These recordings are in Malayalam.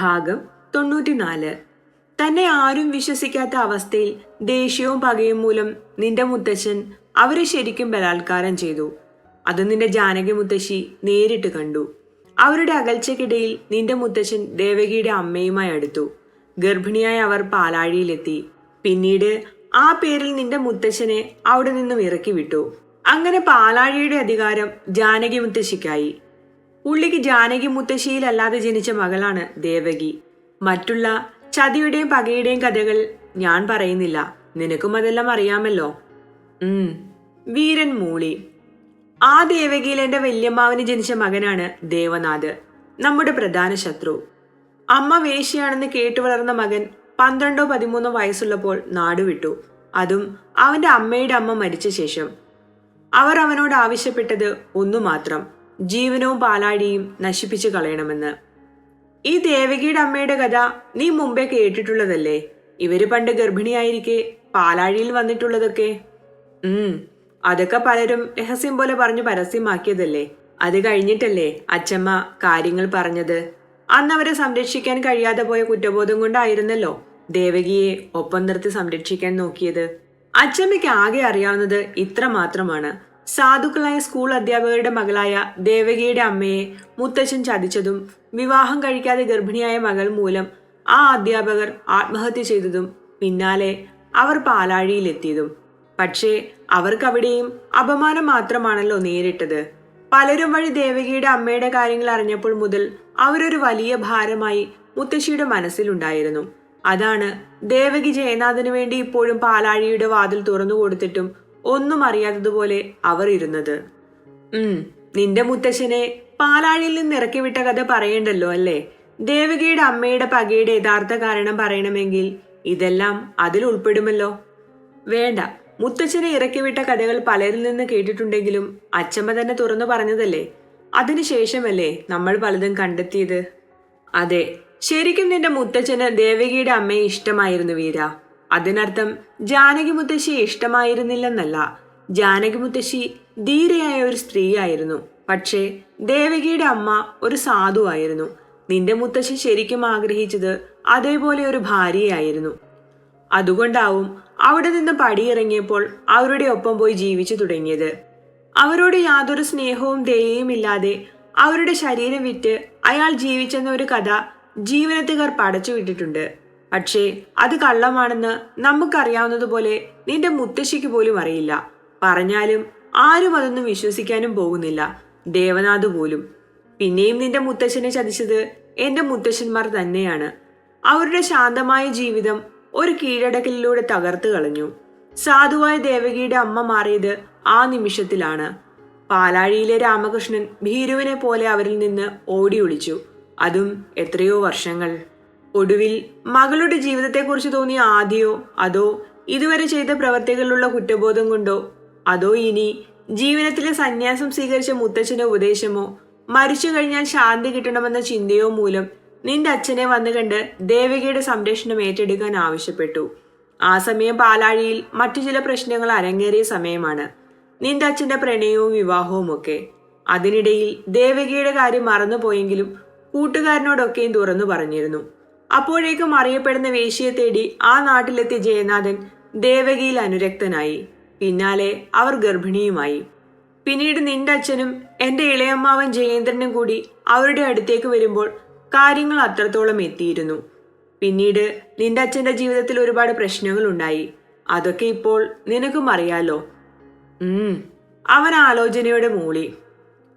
ഭാഗം തൊണ്ണൂറ്റിനാല്. തന്നെ ആരും വിശ്വസിക്കാത്ത അവസ്ഥയിൽ ദേഷ്യവും പകയും മൂലം നിന്റെ മുത്തച്ഛൻ അവരെ ശരിക്കും ബലാത്കാരം ചെയ്തു. അത് നിന്റെ ജാനകി മുത്തശ്ശി നേരിട്ട് കണ്ടു. അവരുടെ അകൽച്ചക്കിടയിൽ നിന്റെ മുത്തച്ഛൻ ദേവകിയുടെ അമ്മയുമായി അടുത്തു. ഗർഭിണിയായി അവർ പാലാഴിയിലെത്തി. പിന്നീട് ആ പേരിൽ നിന്റെ മുത്തച്ഛനെ അവിടെ നിന്നും ഇറക്കി വിട്ടു അങ്ങനെ പാലാഴിയുടെ അധികാരം ജാനകി മുത്തശ്ശിക്കായി. പുള്ളിക്ക് ജാനകി മുത്തശ്ശിയിലല്ലാതെ ജനിച്ച മകളാണ് ദേവകി. മറ്റുള്ള ചതിയുടെയും പകയുടെയും കഥകൾ ഞാൻ പറയുന്നില്ല. നിനക്കും അതെല്ലാം അറിയാമല്ലോ. ഉം. വീരൻ മൂളി. ആ ദേവകിയിൽ എന്റെ വല്യമ്മാവിന് ജനിച്ച മകനാണ് ദേവനാഥ് നമ്മുടെ പ്രധാന ശത്രു. അമ്മ വേശിയാണെന്ന് കേട്ടു വളർന്ന മകൻ പന്ത്രണ്ടോ പതിമൂന്നോ വയസ്സുള്ളപ്പോൾ നാടുവിട്ടു അതും അവന്റെ അമ്മയുടെ അമ്മ മരിച്ച ശേഷം. അവർ അവനോട് ആവശ്യപ്പെട്ടത് ഒന്നു മാത്രം ജീവനവും പാലാടിയും നശിപ്പിച്ചു കളയണമെന്ന്. ഈ ദേവകിയുടെ അമ്മയുടെ കഥ നീ മുമ്പേ കേട്ടിട്ടുള്ളതല്ലേ? ഇവർ പണ്ട് ഗർഭിണിയായിരിക്കെ പാലാഴിയിൽ വന്നിട്ടുള്ളതൊക്കെ. ഉം അതൊക്കെ പലരും രഹസ്യം പോലെ പറഞ്ഞു പരസ്യമാക്കിയതല്ലേ? അത് കഴിഞ്ഞിട്ടല്ലേ അച്ചമ്മ കാര്യങ്ങൾ പറഞ്ഞത്? അന്ന് അവരെ സംരക്ഷിക്കാൻ കഴിയാതെ പോയ കുറ്റബോധം കൊണ്ടായിരുന്നല്ലോ ദേവകിയെ ഒപ്പം നിർത്തി സംരക്ഷിക്കാൻ നോക്കിയത്. അച്ചമ്മയ്ക്ക് ആകെ അറിയാവുന്നത് ഇത്ര മാത്രമാണ് സാധുക്കളായ സ്കൂൾ അധ്യാപകരുടെ മകളായ ദേവകിയുടെ അമ്മയെ മുത്തച്ഛൻ ചതിച്ചതും വിവാഹം കഴിക്കാതെ ഗർഭിണിയായ മകൾ മൂലം ആ അധ്യാപകർ ആത്മഹത്യ ചെയ്തതും പിന്നാലെ അവർ പാലാഴിയിലെത്തിയതും. പക്ഷേ അവർക്കവിടെയും അപമാനം മാത്രമാണല്ലോ നേരിട്ടത്. പലരും വഴി ദേവകിയുടെ അമ്മയുടെ കാര്യങ്ങൾ അറിഞ്ഞപ്പോൾ മുതൽ അവരൊരു വലിയ ഭാരമായി മുത്തശ്ശിയുടെ മനസ്സിലുണ്ടായിരുന്നു. അതാണ് ദേവകി ജയനാഥന് വേണ്ടി ഇപ്പോഴും പാലാഴിയുടെ വാതിൽ തുറന്നു കൊടുത്തിട്ടും ഒന്നും അറിയാത്തതുപോലെ അവർ ഇരുന്നത്. ഉം നിന്റെ മുത്തശ്ശനെ പാലാഴിയിൽ നിന്ന് ഇറക്കി വിട്ട കഥ പറയണ്ടല്ലോ അല്ലേ? ദേവകിയുടെ അമ്മയുടെ പകയുടെ യഥാർത്ഥ കാരണം പറയണമെങ്കിൽ ഇതെല്ലാം അതിൽ ഉൾപ്പെടുമല്ലോ. വേണ്ട മുത്തച്ഛനെ ഇറക്കിവിട്ട കഥകൾ പലരിൽ നിന്ന് കേട്ടിട്ടുണ്ടെങ്കിലും അച്ചമ്മ തന്നെ തുറന്നു പറഞ്ഞതല്ലേ? അതിനുശേഷമല്ലേ നമ്മൾ പലതും കണ്ടെത്തിയത്? അതെ ശരിക്കും നിന്റെ മുത്തച്ഛന് ദേവകിയുടെ അമ്മയെ ഇഷ്ടമായിരുന്നു വീര. അതിനർത്ഥം ജാനകി മുത്തശ്ശി ഇഷ്ടമായിരുന്നില്ലെന്നല്ല. ജാനകി മുത്തശ്ശി ധീരയായ ഒരു സ്ത്രീയായിരുന്നു. പക്ഷേ ദേവകിയുടെ അമ്മ ഒരു സാധുവായിരുന്നു. നിന്റെ മുത്തശ്ശി ശരിക്കും ആഗ്രഹിച്ചത് അതേപോലെ ഒരു ഭാര്യയായിരുന്നു. അതുകൊണ്ടാവും അവിടെ നിന്ന് പടിയിറങ്ങിയപ്പോൾ അവരുടെ ഒപ്പം പോയി ജീവിച്ചു തുടങ്ങിയത്. അവരോട് യാതൊരു സ്നേഹവും ദയയും ഇല്ലാതെ അവരുടെ ശരീരം വിറ്റ് അയാൾ ജീവിച്ചെന്ന ഒരു കഥ ജീവനത്തുകാർ പടച്ചു വിട്ടിട്ടുണ്ട്. പക്ഷേ അത് കള്ളമാണെന്ന് നമുക്കറിയാവുന്നതുപോലെ നിന്റെ മുത്തശ്ശിക്ക് പോലും അറിയില്ല. പറഞ്ഞാലും ആരും അതൊന്നും വിശ്വസിക്കാനും പോകുന്നില്ല. ദേവനാഥ് പോലും. പിന്നെയും നിന്റെ മുത്തശ്ശനെ ചതിച്ചത് എന്റെ മുത്തശ്ശന്മാർ തന്നെയാണ്. അവരുടെ ശാന്തമായ ജീവിതം ഒരു കീഴടക്കലിലൂടെ തകർത്തു കളഞ്ഞു. സാധുവായ ദേവകിയുടെ അമ്മ മാറിയത് ആ നിമിഷത്തിലാണ്. പാലാഴിയിലെ രാമകൃഷ്ണൻ ഭീരുവിനെ പോലെ അവരിൽ നിന്ന് ഓടി ഒളിച്ചു. അതും എത്രയോ വർഷങ്ങൾ. ഒടുവിൽ മകളുടെ ജീവിതത്തെക്കുറിച്ച് തോന്നിയ ആദ്യോ അതോ ഇതുവരെ ചെയ്ത പ്രവർത്തികളിലുള്ള കുറ്റബോധം കൊണ്ടോ? അതോ ഇനി ജീവിതത്തിലെ സന്യാസം സ്വീകരിച്ച മുത്തച്ഛന്റെ ഉപദേശമോ? മരിച്ചു കഴിഞ്ഞാൽ ശാന്തി കിട്ടണമെന്ന ചിന്തയോ മൂലം നിന്റെ അച്ഛനെ വന്നു കണ്ട് ദേവകിയുടെ സംരക്ഷണം ഏറ്റെടുക്കാൻ ആവശ്യപ്പെട്ടു. ആ സമയം പാലാഴിയിൽ മറ്റു ചില പ്രശ്നങ്ങൾ അരങ്ങേറിയ സമയമാണ്. നിന്റെ അച്ഛന്റെ പ്രണയവും വിവാഹവും ഒക്കെ. അതിനിടയിൽ ദേവികയുടെ കാര്യം മറന്നുപോയെങ്കിലും കൂട്ടുകാരനോടൊക്കെയും തുറന്നു പറഞ്ഞിരുന്നു. അപ്പോഴേക്കും അറിയപ്പെടുന്ന വേശ്യയെ തേടി ആ നാട്ടിലെത്തിയ ജയനാഥൻ ദേവകിയിൽ അനുരക്തനായി. പിന്നാലെ അവർ ഗർഭിണിയുമായി. പിന്നീട് നിന്റെ അച്ഛനും എന്റെ ഇളയമ്മാവൻ ജയേന്ദ്രനും കൂടി അവരുടെ അടുത്തേക്ക് വരുമ്പോൾ കാര്യങ്ങൾ അത്രത്തോളം എത്തിയിരുന്നു. പിന്നീട് നിന്റെ അച്ഛന്റെ ജീവിതത്തിൽ ഒരുപാട് പ്രശ്നങ്ങൾ ഉണ്ടായി. അതൊക്കെ ഇപ്പോൾ നിനക്കും അറിയാലോ. അവൻ ആലോചനയുടെ മൂളി.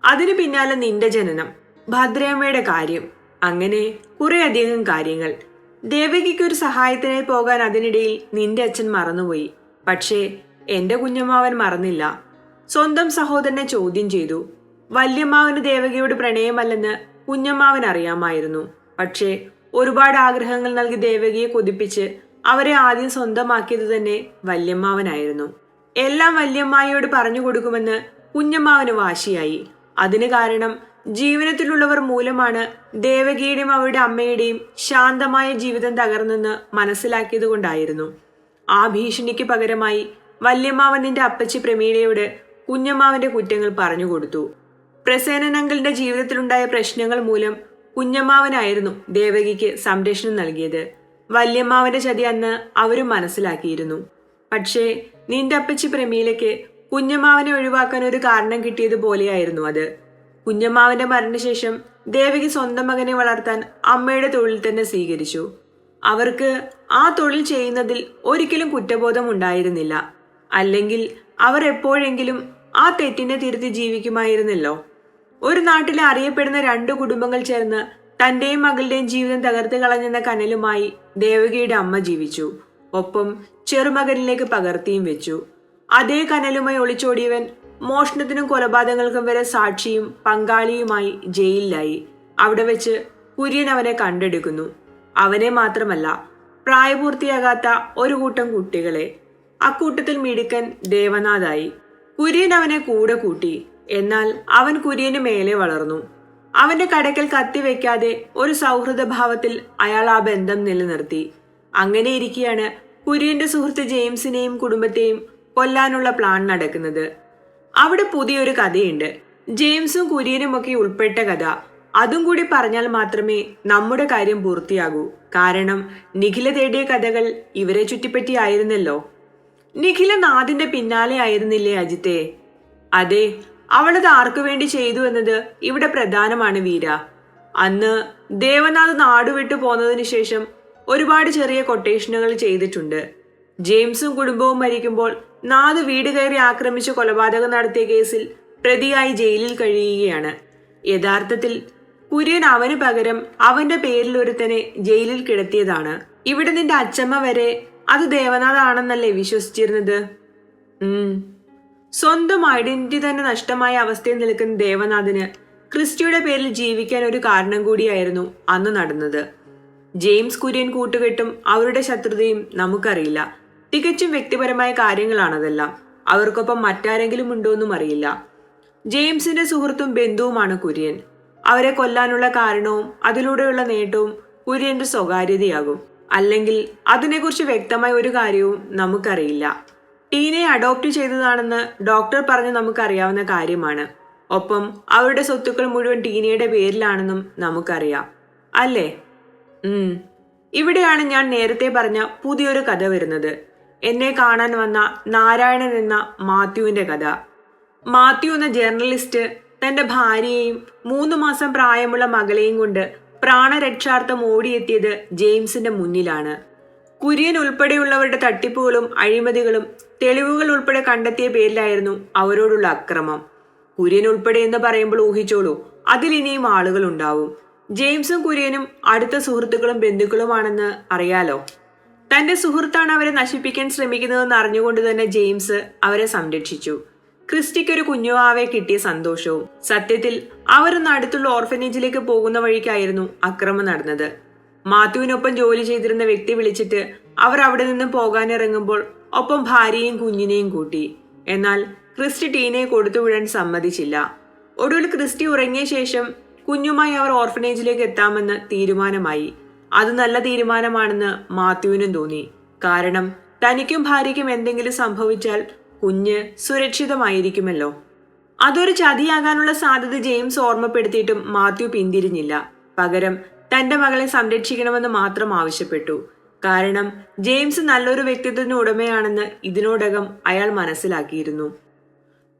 അതിനു പിന്നാലെ നിന്റെ ജനനം ഭദ്രയമ്മയുടെ കാര്യം. അങ്ങനെ കുറേയധികം കാര്യങ്ങൾ. ദേവകിക്ക് ഒരു സഹായത്തിനായി പോകാൻ അതിനിടയിൽ നിന്റെ അച്ഛൻ മറന്നുപോയി. പക്ഷേ എന്റെ കുഞ്ഞമ്മാവൻ മറന്നില്ല. സ്വന്തം സഹോദരനെ ചോദ്യം ചെയ്തു. വല്യമ്മാവന് ദേവകിയോട് പ്രണയമല്ലെന്ന് കുഞ്ഞമ്മാവൻ അറിയാമായിരുന്നു. പക്ഷേ ഒരുപാട് ആഗ്രഹങ്ങൾ നൽകി ദേവകിയെ കൊതിപ്പിച്ച് അവരെ ആദ്യം സ്വന്തമാക്കിയത് തന്നെ വല്യമ്മാവനായിരുന്നു. എല്ലാം വല്യമ്മായിയോട് പറഞ്ഞു കൊടുക്കുമെന്ന് കുഞ്ഞമ്മാവന് വാശിയായി. അതിന് കാരണം ജീവനത്തിലുള്ളവർ മൂലമാണ് ദേവകിയുടെയും അവരുടെ അമ്മയുടെയും ശാന്തമായ ജീവിതം തകർന്നെന്ന് മനസ്സിലാക്കിയത് കൊണ്ടായിരുന്നു ആ ഭീഷണിക്ക് പകരമായി വല്യമാവൻ നിന്റെ അപ്പച്ചി പ്രമീളയോട് കുഞ്ഞമ്മാവന്റെ കുറ്റങ്ങൾ പറഞ്ഞു കൊടുത്തു. ജീവിതത്തിലുണ്ടായ പ്രശ്നങ്ങൾ മൂലം കുഞ്ഞമ്മാവനായിരുന്നു ദേവകിക്ക് സംരക്ഷണം നൽകിയത്. വല്യമ്മാവന്റെ ചതി അന്ന് അവരും മനസ്സിലാക്കിയിരുന്നു. പക്ഷേ നിന്റെ അപ്പച്ചി പ്രമീലയ്ക്ക് കുഞ്ഞമ്മാവനെ ഒഴിവാക്കാൻ ഒരു കാരണം കിട്ടിയതുപോലെയായിരുന്നു അത്. കുഞ്ഞമ്മാവന്റെ മരണശേഷം ദേവകി സ്വന്തം മകനെ വളർത്താൻ അമ്മയുടെ തൊഴിൽ തന്നെ സ്വീകരിച്ചു. അവർക്ക് ആ തൊഴിൽ ചെയ്യുന്നതിൽ ഒരിക്കലും കുറ്റബോധം ഉണ്ടായിരുന്നില്ല. അല്ലെങ്കിൽ അവർ എപ്പോഴെങ്കിലും ആ തെറ്റിനെ തിരുത്തി ജീവിക്കുമായിരുന്നല്ലോ. ഒരു നാട്ടിലെ അറിയപ്പെടുന്ന രണ്ട് കുടുംബങ്ങൾ ചേർന്ന് തന്റെയും മകളുടെയും ജീവിതം തകർത്ത് കളഞ്ഞെന്ന കനലുമായി ദേവകിയുടെ അമ്മ ജീവിച്ചു. ഒപ്പം ചെറുമകനിലേക്ക് പകർത്തിയും വെച്ചു. അതേ കനലുമായി ഒളിച്ചോടിയവൻ മോഷണത്തിനും കൊലപാതകങ്ങൾക്കും വരെ സാക്ഷിയും പങ്കാളിയുമായി ജയിലിലായി. അവിടെ വെച്ച് കുര്യൻ അവനെ കണ്ടെടുക്കുന്നു. അവനെ മാത്രമല്ല പ്രായപൂർത്തിയാകാത്ത ഒരു കൂട്ടം കുട്ടികളെ അക്കൂട്ടത്തിൽ മിടുക്കൻ ദേവനാഥായി. കുര്യൻ അവനെ കൂടെ കൂട്ടി എന്നാൽ അവൻ കുര്യന് മേലെ വളർന്നു. അവന്റെ കടക്കൽ കത്തിവെക്കാതെ ഒരു സൗഹൃദ ഭാവത്തിൽ അയാൾ ആ ബന്ധം നിലനിർത്തി. അങ്ങനെ ഇരിക്കെയാണ് കുര്യന്റെ സുഹൃത്ത് ജെയിംസിനെയും കുടുംബത്തെയും കൊല്ലാനുള്ള പ്ലാൻ നടക്കുന്നത്. അവിടെ പുതിയൊരു കഥയുണ്ട്. ജെയിംസും കുര്യനും ഒക്കെ ഉൾപ്പെട്ട കഥ. അതും കൂടി പറഞ്ഞാൽ മാത്രമേ നമ്മുടെ കാര്യം പൂർത്തിയാകൂ. കാരണം നിഖില തേടിയ കഥകൾ ഇവരെ ചുറ്റിപ്പറ്റി ആയിരുന്നല്ലോ. നിഖില നാദിന്റെ പിന്നാലെ ആയിരുന്നില്ലേ അജിത്തെ? അതെ അവളത് ആർക്കു വേണ്ടി ചെയ്തു എന്നത് ഇവിടെ പ്രധാനമാണ് വീര. അന്ന് ദേവനാഥ് നാടുവിട്ടു പോന്നതിന് ശേഷം ഒരുപാട് ചെറിയ കൊട്ടേഷനുകൾ ചെയ്തിട്ടുണ്ട്. ജെയിംസും കുടുംബവും മരിക്കുമ്പോൾ നാദ് വീട് കയറി ആക്രമിച്ച് കൊലപാതകം നടത്തിയ കേസിൽ പ്രതിയായി ജയിലിൽ കഴിയുകയാണ്. യഥാർത്ഥത്തിൽ കുര്യൻ അവന് പകരം അവന്റെ പേരിൽ ഒരുത്തനെ ജയിലിൽ കിടത്തിയതാണ്. ഇവിടെ നിന്റെ അച്ചമ്മ വരെ അത് ദേവനാഥാണെന്നല്ലേ വിശ്വസിച്ചിരുന്നത്? ഉം. സ്വന്തം ഐഡന്റിറ്റി തന്നെ നഷ്ടമായ അവസ്ഥയിൽ നിൽക്കുന്ന ദേവനാഥിന് ക്രിസ്റ്റിയുടെ പേരിൽ ജീവിക്കാൻ ഒരു കാരണം കൂടിയായിരുന്നു അന്ന് നടന്നത്. ജെയിംസ് കുര്യൻ കൂട്ടുകെട്ടും അവരുടെ ശത്രുതയും നമുക്കറിയില്ല. തികച്ചും വ്യക്തിപരമായ കാര്യങ്ങളാണതെല്ലാം. അവർക്കൊപ്പം മറ്റാരെങ്കിലും ഉണ്ടോയെന്നും അറിയില്ല. ജെയിംസിന്റെ സുഹൃത്തും ബന്ധുവുമാണ് കുര്യൻ. അവരെ കൊല്ലാനുള്ള കാരണവും അതിലൂടെയുള്ള നേട്ടവും കുര്യന്റെ സ്വകാര്യതയാകും. അല്ലെങ്കിൽ അതിനെക്കുറിച്ച് വ്യക്തമായ ഒരു കാര്യവും നമുക്കറിയില്ല. ടീനെ അഡോപ്റ്റ് ചെയ്തതാണെന്ന് ഡോക്ടർ പറഞ്ഞ് നമുക്കറിയാവുന്ന കാര്യമാണ്. ഒപ്പം അവരുടെ സ്വത്തുക്കൾ മുഴുവൻ ടീനയുടെ പേരിലാണെന്നും നമുക്കറിയാം. അല്ലേ? ഇവിടെയാണ് ഞാൻ നേരത്തെ പറഞ്ഞ പുതിയൊരു കഥ വരുന്നത്. എന്നെ കാണാൻ വന്ന നാരായണൻ എന്ന മാത്യുവിന്റെ കഥ. മാത്യു എന്ന ജേർണലിസ്റ്റ് തന്റെ ഭാര്യയെയും മൂന്ന് മാസം പ്രായമുള്ള മകളെയും കൊണ്ട് പ്രാണരക്ഷാർത്ഥം ഓടിയെത്തിയത് ജെയിംസിന്റെ മുന്നിലാണ്. കുര്യൻ ഉൾപ്പെടെയുള്ളവരുടെ തട്ടിപ്പുകളും അഴിമതികളും തെളിവുകൾ ഉൾപ്പെടെ കണ്ടെത്തിയ പേരിലായിരുന്നു അവരോടുള്ള അക്രമം. കുര്യൻ ഉൾപ്പെടെ എന്ന് പറയുമ്പോൾ ഊഹിച്ചോളൂ അതിലിനിയും ആളുകൾ ഉണ്ടാവും. ജെയിംസും കുര്യനും അടുത്ത സുഹൃത്തുക്കളും ബന്ധുക്കളുമാണെന്ന് അറിയാലോ? തന്റെ സുഹൃത്താണ് അവരെ നശിപ്പിക്കാൻ ശ്രമിക്കുന്നതെന്ന് അറിഞ്ഞുകൊണ്ട് തന്നെ ജെയിംസ് അവരെ സംരക്ഷിച്ചു. ക്രിസ്റ്റിക്ക് ഒരു കുഞ്ഞുവാവെ കിട്ടിയ സന്തോഷവും സത്യത്തിൽ അവരൊന്ന് അടുത്തുള്ള ഓർഫനേജിലേക്ക് പോകുന്ന വഴിക്കായിരുന്നു അക്രമം നടന്നത്. മാത്യുവിനൊപ്പം ജോലി ചെയ്തിരുന്ന വ്യക്തി വിളിച്ചിട്ട് അവർ അവിടെ നിന്ന് പോകാനിറങ്ങുമ്പോൾ ഒപ്പം ഭാര്യയും കുഞ്ഞിനെയും കൂട്ടി. എന്നാൽ ക്രിസ്റ്റി ടീനെ കൊടുത്തുവിടാൻ സമ്മതിച്ചില്ല. ഒടുവിൽ ക്രിസ്റ്റി ഉറങ്ങിയ ശേഷം കുഞ്ഞുമായി അവർ ഓർഫനേജിലേക്ക് എത്താമെന്ന് തീരുമാനമായി. അത് നല്ല തീരുമാനമാണെന്ന് മാത്യുവിനും തോന്നി. കാരണം തനിക്കും ഭാര്യയ്ക്കും എന്തെങ്കിലും സംഭവിച്ചാൽ കുഞ്ഞ് സുരക്ഷിതമായിരിക്കുമല്ലോ. അതൊരു ചതിയാകാനുള്ള സാധ്യത ജെയിംസ് ഓർമ്മപ്പെടുത്തിയിട്ടും മാത്യു പിന്തിരിഞ്ഞില്ല. പകരം തന്റെ മകളെ സംരക്ഷിക്കണമെന്ന് മാത്രം ആവശ്യപ്പെട്ടു. കാരണം ജെയിംസ് നല്ലൊരു വ്യക്തിത്വത്തിന് ഉടമയാണെന്ന് ഇതിനോടകം അയാൾ മനസ്സിലാക്കിയിരുന്നു.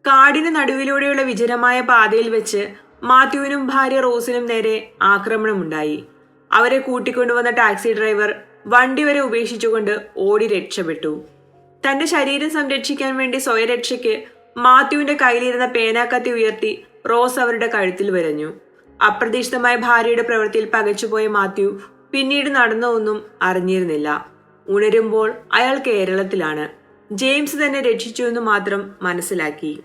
കാടിന് നടുവിലൂടെയുള്ള വിജനമായ പാതയിൽ വെച്ച് മാത്യുവിനും ഭാര്യ റോസിനും നേരെ ആക്രമണമുണ്ടായി. അവരെ കൂട്ടിക്കൊണ്ടുവന്ന ടാക്സി ഡ്രൈവർ വണ്ടി വരെ ഉപേക്ഷിച്ചുകൊണ്ട് ഓടി രക്ഷപ്പെട്ടു. തന്റെ ശരീരം സംരക്ഷിക്കാൻ വേണ്ടി സ്വയരക്ഷയ്ക്ക് മാത്യുവിന്റെ കയ്യിലിരുന്ന പേനാക്കത്തി ഉയർത്തി റോസ് അവരുടെ കഴുത്തിൽ വരഞ്ഞു. അപ്രതീക്ഷിതമായ ഭാര്യയുടെ പ്രവൃത്തിയിൽ പകച്ചുപോയ മാത്യു പിന്നീട് നടന്നതൊന്നും അറിഞ്ഞിരുന്നില്ല. ഉണരുമ്പോൾ അയാൾ കേരളത്തിലാണ്. ജെയിംസ് തന്നെ രക്ഷിച്ചു എന്ന് മാത്രം മനസ്സിലാക്കി.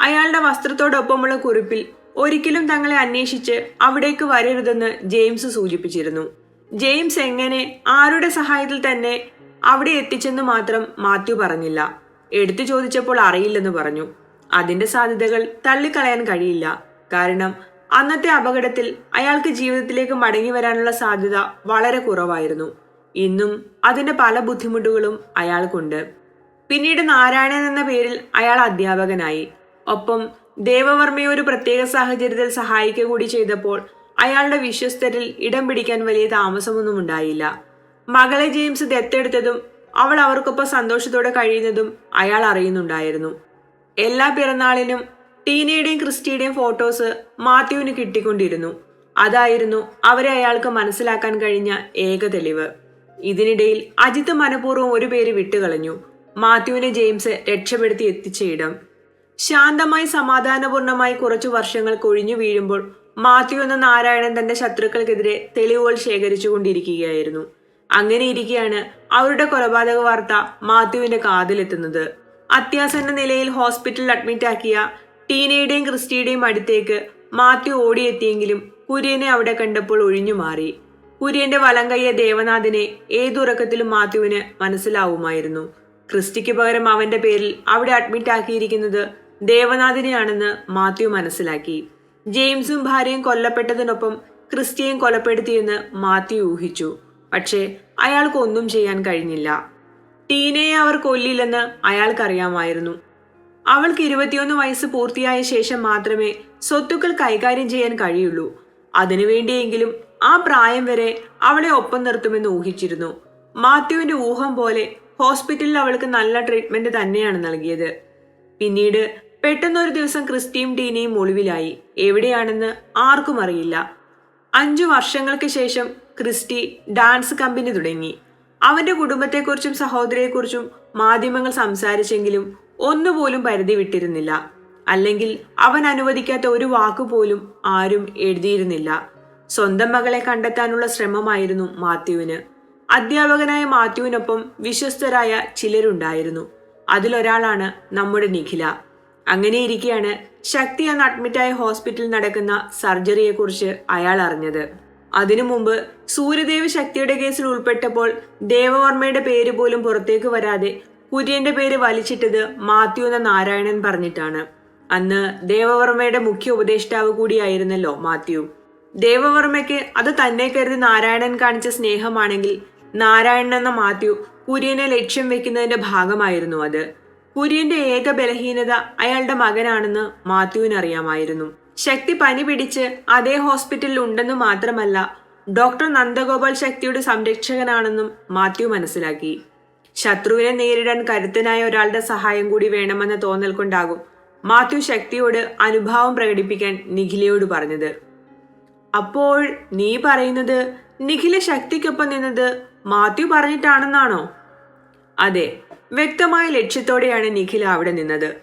അയാളുടെ വസ്ത്രത്തോടൊപ്പമുള്ള കുറിപ്പിൽ ഒരിക്കലും തങ്ങളെ അന്വേഷിച്ച് അവിടേക്ക് വരരുതെന്ന് ജെയിംസ് സൂചിപ്പിച്ചിരുന്നു. ജെയിംസ് എങ്ങനെ ആരുടെ സഹായത്തിൽ തന്നെ അവിടെ എത്തിച്ചെന്ന് മാത്രം മാത്യു പറഞ്ഞില്ല. എടുത്തു ചോദിച്ചപ്പോൾ അറിയില്ലെന്ന് പറഞ്ഞു. അതിന്റെ സാധ്യതകൾ തള്ളിക്കളയാൻ കഴിയില്ല. കാരണം അന്നത്തെ അപകടത്തിൽ അയാൾക്ക് ജീവിതത്തിലേക്ക് മടങ്ങി വരാനുള്ള സാധ്യത വളരെ കുറവായിരുന്നു. ഇന്നും അതിന്റെ പല ബുദ്ധിമുട്ടുകളും അയാൾക്കുണ്ട്. പിന്നീട് നാരായണൻ എന്ന പേരിൽ അയാൾ അധ്യാപകനായി. ഒപ്പം ദേവവർമ്മയെ ഒരു പ്രത്യേക സാഹചര്യത്തിൽ സഹായിക്കുക കൂടി ചെയ്തപ്പോൾ അയാളുടെ വിശ്വസ്തരിൽ ഇടം പിടിക്കാൻ വലിയ താമസമൊന്നും ഉണ്ടായില്ല. മകളെ ജെയിംസ് ദത്തെടുത്തതും അവൾ അവർക്കൊപ്പം സന്തോഷത്തോടെ കഴിയുന്നതും അയാൾ അറിയുന്നുണ്ടായിരുന്നു. എല്ലാ പിറന്നാളിനും ടീനയുടെയും ക്രിസ്റ്റിയുടെയും ഫോട്ടോസ് മാത്യുവിന് കിട്ടിക്കൊണ്ടിരുന്നു. അതായിരുന്നു അവരെ അയാൾക്ക് മനസ്സിലാക്കാൻ കഴിഞ്ഞ ഏക തെളിവ്. ഇതിനിടയിൽ അജിത് മനഃപൂർവം ഒരു പേര് വിട്ടുകളഞ്ഞു. മാത്യുവിനെ ജെയിംസ് രക്ഷപ്പെടുത്തി എത്തിച്ച ഇടം. ശാന്തമായി സമാധാനപൂർണമായി കുറച്ചു വർഷങ്ങൾ കൊഴിഞ്ഞു വീഴുമ്പോൾ മാത്യു എന്ന നാരായണൻ തന്റെ ശത്രുക്കൾക്കെതിരെ തെളിവുകൾ ശേഖരിച്ചുകൊണ്ടിരിക്കുകയായിരുന്നു. അങ്ങനെ ഇരിക്കെയാണ് അവരുടെ കൊലപാതക വാർത്ത മാത്യുവിന്റെ കാതിലെത്തുന്നത്. അത്യാസന്ന നിലയിൽ ഹോസ്പിറ്റലിൽ അഡ്മിറ്റ് ആക്കിയ ടീനയുടെയും ക്രിസ്റ്റിയുടെയും അടുത്തേക്ക് മാത്യു ഓടിയെത്തിയെങ്കിലും കുര്യനെ അവിടെ കണ്ടപ്പോൾ ഒഴിഞ്ഞു മാറി. കുര്യന്റെ വലം കയ്യ ദേവനാഥിനെ ഏതുറക്കത്തിലും മാത്യുവിന് മനസ്സിലാവുമായിരുന്നു. ക്രിസ്റ്റിക്ക് പകരം അവന്റെ പേരിൽ അവിടെ അഡ്മിറ്റ് ആക്കിയിരിക്കുന്നത് ദേവനാഥിനെയാണെന്ന് മാത്യു മനസ്സിലാക്കി. ജെയിംസും ഭാര്യയും കൊല്ലപ്പെട്ടതിനൊപ്പം ക്രിസ്റ്റിയെയും കൊലപ്പെടുത്തിയെന്ന് മാത്യു ഊഹിച്ചു. പക്ഷേ അയാൾക്കൊന്നും ചെയ്യാൻ കഴിഞ്ഞില്ല. ടീനയെ അവർ കൊല്ലില്ലെന്ന് അയാൾക്കറിയാമായിരുന്നു. അവൾക്ക് ഇരുപത്തിയൊന്ന് വയസ്സ് പൂർത്തിയായ ശേഷം മാത്രമേ സ്വത്തുക്കൾ കൈകാര്യം ചെയ്യാൻ കഴിയുള്ളൂ. അതിനുവേണ്ടിയെങ്കിലും ആ പ്രായം വരെ അവളെ ഒപ്പം നിർത്തുമെന്ന് ഊഹിച്ചിരുന്നു. മാത്യുവിന്റെ ഊഹം പോലെ ഹോസ്പിറ്റലിൽ അവൾക്ക് നല്ല ട്രീറ്റ്മെന്റ് തന്നെയാണ് നൽകിയത്. പിന്നീട് പെട്ടെന്നൊരു ദിവസം ക്രിസ്റ്റിയും ടീനയും ഒളിവിലായി. എവിടെയാണെന്ന് ആർക്കും അറിയില്ല. അഞ്ചു വർഷങ്ങൾക്ക് ശേഷം ക്രിസ്റ്റി ഡാൻസ് കമ്പനി തുടങ്ങി. അവന്റെ കുടുംബത്തെക്കുറിച്ചും സഹോദരിയെക്കുറിച്ചും മാധ്യമങ്ങൾ സംസാരിച്ചെങ്കിലും ഒന്നുപോലും പരിധി വിട്ടിരുന്നില്ല. അല്ലെങ്കിൽ അവൻ അനുവദിക്കാത്ത ഒരു വാക്കുപോലും ആരും എഴുതിയിരുന്നില്ല. സ്വന്തം മകളെ കണ്ടെത്താനുള്ള ശ്രമമായിരുന്നു മാത്യുവിന്. അധ്യാപകനായ മാത്യുവിനൊപ്പം വിശ്വസ്തരായ ചിലരുണ്ടായിരുന്നു. അതിലൊരാളാണ് നമ്മുടെ നിഖില. അങ്ങനെയിരിക്കെയാണ് ശക്തി എന്ന അഡ്മിറ്റായ ഹോസ്പിറ്റലിൽ നടക്കുന്ന സർജറിയെക്കുറിച്ച് അയാൾ അറിഞ്ഞത്. അതിനു മുമ്പ് സൂര്യദേവ് ശക്തിയുടെ കേസിൽ ഉൾപ്പെട്ടപ്പോൾ ദേവവർമ്മയുടെ പേര് പോലും പുറത്തേക്ക് വരാതെ കുര്യന്റെ പേര് വലിച്ചിട്ടത് മാത്യു എന്ന നാരായണൻ പറഞ്ഞിട്ടാണ്. അന്ന് ദേവവർമ്മയുടെ മുഖ്യ ഉപദേഷ്ടാവ് കൂടിയായിരുന്നല്ലോ മാത്യു. ദേവവർമ്മയ്ക്ക് അത് തന്നെ കരുതി നാരായണൻ കാണിച്ച സ്നേഹമാണെങ്കിൽ നാരായണൻ എന്ന മാത്യു കുര്യനെ ലക്ഷ്യം വെക്കുന്നതിന്റെ ഭാഗമായിരുന്നു അത്. കുര്യന്റെ ഏക ബലഹീനത അയാളുടെ മകനാണെന്ന് മാത്യുവിന് അറിയാമായിരുന്നു. ശക്തി പനി പിടിച്ച് അതേ ഹോസ്പിറ്റലിൽ ഉണ്ടെന്ന് മാത്രമല്ല ഡോക്ടർ നന്ദഗോപാൽ ശക്തിയുടെ സംരക്ഷകനാണെന്നും മാത്യു മനസ്സിലാക്കി. ശത്രുവിനെ നേരിടാൻ കരുത്തനായ ഒരാളുടെ സഹായം കൂടി വേണമെന്ന തോന്നൽ കൊണ്ടാകും മാത്യു ശക്തിയോട് അനുഭാവം പ്രകടിപ്പിക്കാൻ നിഖിലയോട് പറഞ്ഞത്. അപ്പോൾ നീ പറയുന്നത് നിഖില ശക്തിക്കൊപ്പം നിന്നത് മാത്യു പറഞ്ഞിട്ടാണെന്നാണോ? അതെ വ്യക്തമായ ലക്ഷ്യത്തോടെയാണ് നിഖില അവിടെ നിന്നത്.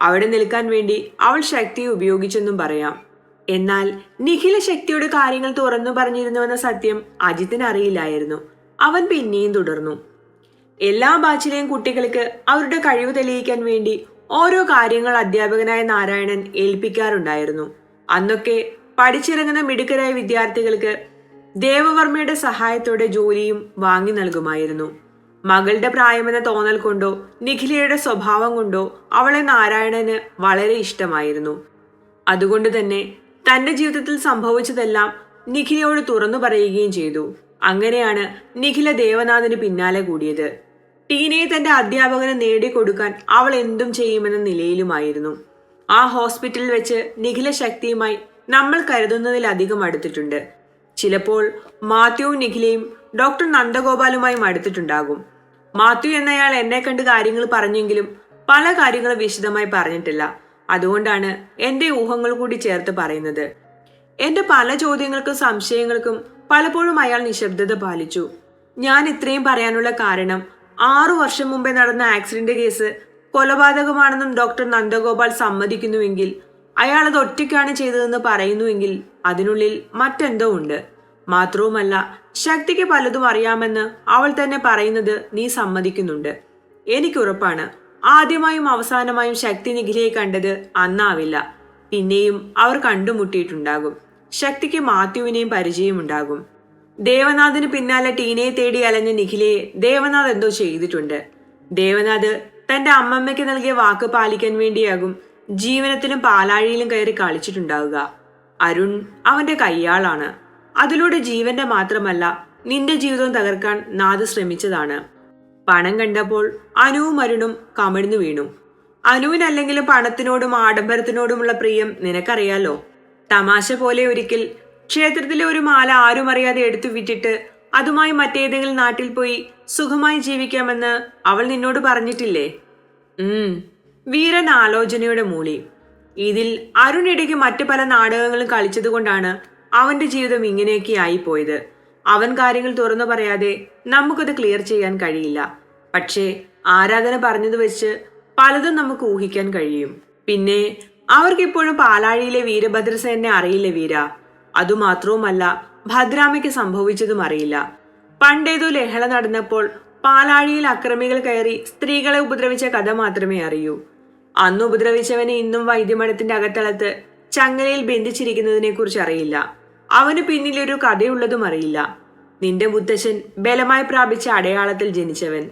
അവിടെ നിൽക്കാൻ വേണ്ടി അവൾ ശക്തി ഉപയോഗിച്ചെന്നും പറയാം. എന്നാൽ നിഖില ശക്തിയുടെ കാര്യങ്ങൾ തുറന്നു പറഞ്ഞിരുന്നുവെന്ന സത്യം അജിത്തിന് അറിയില്ലായിരുന്നു. അവൻ പിന്നെയും തുടർന്നു. എല്ലാ ബാച്ചിലെയും കുട്ടികൾക്ക് അവരുടെ കഴിവ് തെളിയിക്കാൻ വേണ്ടി ഓരോ കാര്യങ്ങൾ അധ്യാപകനായ നാരായണൻ ഏൽപ്പിക്കാറുണ്ടായിരുന്നു. അന്നൊക്കെ പഠിച്ചിറങ്ങുന്ന മിടുക്കരായ വിദ്യാർത്ഥികൾക്ക് ദേവവർമ്മയുടെ സഹായത്തോടെ ജോലിയും വാങ്ങി നൽകുമായിരുന്നു. മകളുടെ പ്രായമെന്ന തോന്നൽ കൊണ്ടോ നിഖിലയുടെ സ്വഭാവം കൊണ്ടോ അവളെ നാരായണന് വളരെ ഇഷ്ടമായിരുന്നു. അതുകൊണ്ട് തന്നെ തന്റെ ജീവിതത്തിൽ സംഭവിച്ചതെല്ലാം നിഖിലയോട് തുറന്നു പറയുകയും ചെയ്തു. അങ്ങനെയാണ് നിഖില ദേവനാഥന് പിന്നാലെ കൂടിയത്. ടീനയെ തന്റെ അധ്യാപകന് നേടിക്കൊടുക്കാൻ അവൾ എന്തും ചെയ്യുമെന്ന നിലയിലുമായിരുന്നു. ആ ഹോസ്പിറ്റലിൽ വെച്ച് നിഖില ശക്തിയുമായി നമ്മൾ കരുതുന്നതിലധികം അടുത്തിട്ടുണ്ട്. ചിലപ്പോൾ മാത്യുവും നിഖിലയും ഡോക്ടർ നന്ദഗോപാലുമായും അടുത്തിട്ടുണ്ടാകും മാത്യു എന്നയാൾ എന്നെ കണ്ട് കാര്യങ്ങൾ പറഞ്ഞെങ്കിലും പല കാര്യങ്ങളും വിശദമായി പറഞ്ഞിട്ടില്ല. അതുകൊണ്ടാണ് എന്റെ ഊഹങ്ങൾ കൂടി ചേർത്ത് പറയുന്നത്. എന്റെ പല ചോദ്യങ്ങൾക്കും സംശയങ്ങൾക്കും പലപ്പോഴും അയാൾ നിശബ്ദത പാലിച്ചു. ഞാൻ ഇത്രയും പറയാനുള്ള കാരണം ആറു വർഷം മുമ്പേ നടന്ന ആക്സിഡന്റ് കേസ് കൊലപാതകമാണെന്നും ഡോക്ടർ നന്ദഗോപാൽ സമ്മതിക്കുന്നുവെങ്കിൽ അയാൾ അത് ഒറ്റയ്ക്കാണ് ചെയ്തതെന്ന് പറയുന്നുവെങ്കിൽ അതിനുള്ളിൽ മറ്റെന്തോ ഉണ്ട്. മാത്രവുമല്ല ശക്തിക്ക് പലതും അറിയാമെന്ന് അവൾ തന്നെ പറയുന്നത് നീ സമ്മതിക്കുന്നുണ്ട്. എനിക്ക് ഉറപ്പാണ് ആദ്യമായും അവസാനമായും ശക്തി നിഖിലയെ കണ്ടത് അന്നാവില്ല. പിന്നെയും അവർ കണ്ടുമുട്ടിയിട്ടുണ്ടാകും. ശക്തിക്ക് മാത്യുവിനെയും പരിചയമുണ്ടാകും ദേവനാഥിന് പിന്നാലെ ടീനയെ തേടി അലഞ്ഞ നിഖിലയെ ദേവനാഥ് എന്തോ ചെയ്തിട്ടുണ്ട്. ദേവനാഥ് തന്റെ അമ്മമ്മയ്ക്ക് നൽകിയ വാക്ക് പാലിക്കാൻ വേണ്ടിയാകും ജീവനത്തിലും പാലാഴിയിലും കയറി കളിച്ചിട്ടുണ്ടാവുക. അരുൺ അവന്റെ കയ്യാളാണ് അതിലൂടെ ജീവന്റെ മാത്രമല്ല നിന്റെ ജീവിതം തകർക്കാൻ നാഥ് ശ്രമിച്ചതാണ്. പണം കണ്ടപ്പോൾ അനുവും അരുണും കമിഴ്ന്നു വീണു. അനുവിനല്ലെങ്കിലും പണത്തിനോടും ആഡംബരത്തിനോടുമുള്ള പ്രിയം നിനക്കറിയാലോ? തമാശ പോലെ ഒരിക്കൽ ക്ഷേത്രത്തിലെ ഒരു മാല ആരും അറിയാതെ എടുത്തു വിറ്റിട്ട് അതുമായി മറ്റേതെങ്കിലും നാട്ടിൽ പോയി സുഖമായി ജീവിക്കാമെന്ന് അവൾ നിന്നോട് പറഞ്ഞിട്ടില്ലേ? ഉം. വീരൻ ആലോചനയുടെ മൂളി ഇതിൽ അരുണിടയ്ക്ക് മറ്റു പല നാടകങ്ങളും കളിച്ചതുകൊണ്ടാണ് അവന്റെ ജീവിതം ഇങ്ങനെയൊക്കെ ആയിപ്പോയത്. അവൻ കാര്യങ്ങൾ തുറന്നു പറയാതെ നമുക്കത് ക്ലിയർ ചെയ്യാൻ കഴിയില്ല. പക്ഷേ ആരാധന പറഞ്ഞത് വെച്ച് പലതും നമുക്ക് ഊഹിക്കാൻ കഴിയും. പിന്നെ അവർക്കിപ്പോഴും പാലാഴിയിലെ വീരഭദ്രസേനെ അറിയില്ല വീര. അതുമാത്രവുമല്ല ഭദ്രാമയ്ക്ക് സംഭവിച്ചതും അറിയില്ല. പണ്ടേതോ ലഹള നടന്നപ്പോൾ പാലാഴിയിൽ അക്രമികൾ കയറി സ്ത്രീകളെ ഉപദ്രവിച്ച കഥ മാത്രമേ അറിയൂ. അന്ന് ഉപദ്രവിച്ചവനെ ഇന്നും വൈദ്യമഠത്തിന്റെ അകത്തളത്ത് ചങ്ങലയിൽ ബന്ധിച്ചിരിക്കുന്നതിനെ കുറിച്ച് അറിയില്ല. അവന് പിന്നിലൊരു കഥയുള്ളതും അറിയില്ല. നിന്റെ മുത്തശ്ശൻ ബലമായി പ്രാപിച്ച അടയാളത്തിൽ ജനിച്ചവൻ.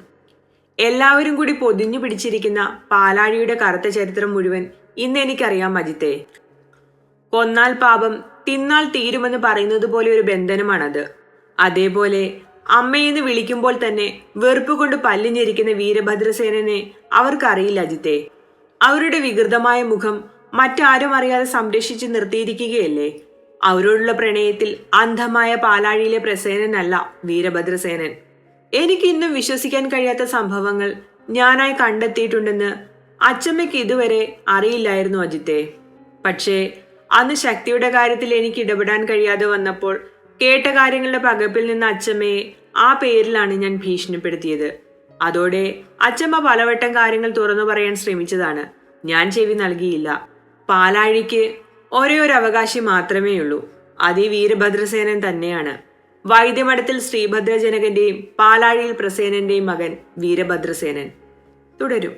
എല്ലാവരും കൂടി പൊതിഞ്ഞു പിടിച്ചിരിക്കുന്ന പാലാഴിയുടെ കറുത്ത ചരിത്രം മുഴുവൻ ഇന്ന് എനിക്കറിയാം അജിത്തെ കൊന്നാൽ പാപം തിന്നാൽ തീരുമെന്ന് പറയുന്നത് പോലെ ഒരു ബന്ധനമാണത്. അതേപോലെ അമ്മയെന്ന് വിളിക്കുമ്പോൾ തന്നെ വെറുപ്പ് കൊണ്ട് പല്ലിഞ്ഞിരിക്കുന്ന വീരഭദ്രസേനനെ അവർക്കറിയില്ല അജിത്തെ അവരുടെ വികൃതമായ മുഖം മറ്റാരും അറിയാതെ സംരക്ഷിച്ച് നിർത്തിയിരിക്കുകയല്ലേ? അവരോടുള്ള പ്രണയത്തിൽ അന്ധമായ പാലാഴിയിലെ പ്രസേനനല്ല വീരഭദ്രസേനൻ. എനിക്ക് ഇന്നും വിശ്വസിക്കാൻ കഴിയാത്ത സംഭവങ്ങൾ ഞാനായി കണ്ടെത്തിയിട്ടുണ്ടെന്ന് അച്ചമ്മയ്ക്ക് ഇതുവരെ അറിയില്ലായിരുന്നു അജിത്തെ. പക്ഷേ അന്ന് ശക്തിയുടെ കാര്യത്തിൽ എനിക്ക് ഇടപെടാൻ കഴിയാതെ വന്നപ്പോൾ കേട്ട കാര്യങ്ങളുടെ പകപ്പിൽ നിന്ന് അച്ചമ്മയെ ആ പേരിലാണ് ഞാൻ ഭീഷണിപ്പെടുത്തിയത്. അതോടെ അച്ചമ്മ പലവട്ടം കാര്യങ്ങൾ തുറന്നു പറയാൻ ശ്രമിച്ചതാണ്. ഞാൻ ചെവി നൽകിയില്ല. പാലാഴിക്ക് ഒരേ ഒരു അവകാശി മാത്രമേ ഉള്ളൂ. അത് വീരഭദ്രസേനൻ തന്നെയാണ്. വൈദ്യമഠത്തിൽ ശ്രീഭദ്രജനകന്റെയും പാലാഴിയിൽ പ്രസേനന്റെയും മകൻ വീരഭദ്രസേനൻ. തുടരും.